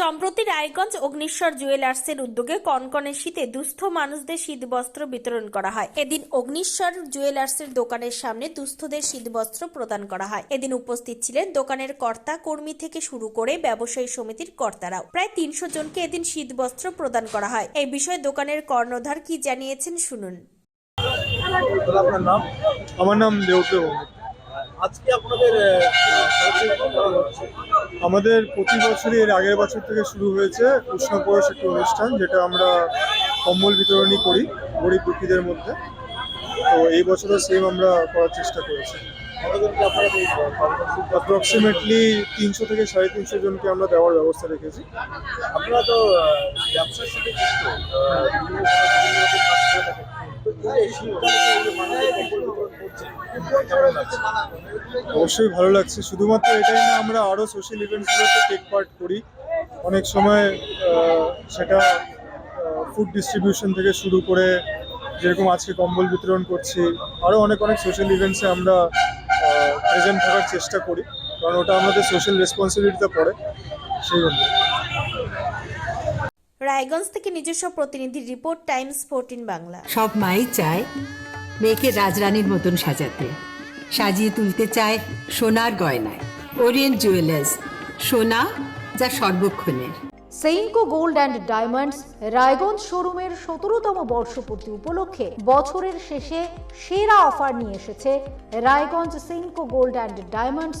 সম্প্রতি রায়গঞ্জ অগ্নিশ্বর জুয়েলার্সের উদ্যোগে কনকনে শীতে দুস্থ মানুষদের শীতবস্ত্র বিতরণ করা হয়। এদিন অগ্নিশ্বর জুয়েলার্সের দোকানের সামনে দুস্থদের শীতবস্ত্র প্রদান করা হয়। এদিন উপস্থিত ছিলেন দোকানের কর্তা কর্মী থেকে শুরু করে ব্যবসায়ী সমিতির কর্তারাও। প্রায় তিনশো জনকে এদিন শীতবস্ত্র প্রদান করা হয়। এই বিষয়ে দোকানের কর্ণধার কি জানিয়েছেন শুনুন। দাদা আপনার নাম? আমার নাম দেবপ্রিয়। আজকে আপনাদের আমাদের প্রতি বছরই এর আগের বছর থেকে শুরু হয়েছে উষ্ণ পরশ একটি অনুষ্ঠান যেটা আমরা কম্বল বিতরণী করি গরিব দুঃখীদের মধ্যে। তো এই বছরও সেম আমরা করার চেষ্টা করেছি। অ্যাপ্রক্সিমেটলি তিনশো থেকে সাড়ে তিনশো জনকে আমরা দেওয়ার ব্যবস্থা রেখেছি। আপনারা তো ব্যবসার সাথে যুক্ত অবশ্যই ভালো লাগছে। শুধুমাত্র এটাই না, আমরা আরও সোশ্যাল ইভেন্টসগুলোতে টেক পার্ট করি। অনেক সময় সেটা ফুড ডিস্ট্রিবিউশন থেকে শুরু করে যেরকম আজকে কম্বল বিতরণ করছি আরও অনেক অনেক সোশ্যাল ইভেন্টসে আমরা প্রেজেন্ট থাকার চেষ্টা করি, কারণ ওটা আমাদের সোশ্যাল রেসপন্সিবিলিটিতে পড়ে। সেই জন্য। রায়গঞ্জ থেকে নিজস্ব প্রতিনিধি রিপোর্ট টাইমস ফোরটিন বাংলা। সব মাই চায় মেয়েকে রাজরানীর মতন সাজাতে। সাজিয়ে তুলতে চায় সোনার গয়নায়। ওরিয়েন্ট জুয়েলার্স সোনা যা সর্বক্ষণের। Senco gold and diamonds Raiganj শোরুমের সতেরোতম বর্ষপূর্তি উপলক্ষে বছরের শেষে সেরা অফার নিয়ে এসেছে Raiganj Senco gold and diamonds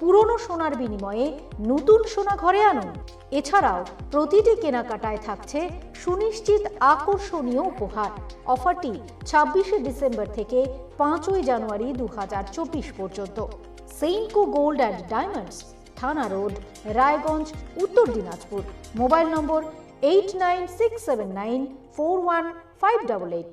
পুরনো সোনার বিনিময়ে নতুন সোনা ঘরে আনুন। এছাড়াও প্রতিটি কেনাকাটায় থাকছে সুনিশ্চিত আকর্ষণীয় উপহার। অফারটি ছাব্বিশে ডিসেম্বর থেকে পাঁচই জানুয়ারি দু হাজার চব্বিশ পর্যন্ত। সেইনকো গোল্ড অ্যান্ড ডায়মন্ডস, থানা road, Raiganj, Uttar Dinajpur. Mobile number eight nine six seven nine four one five double eight.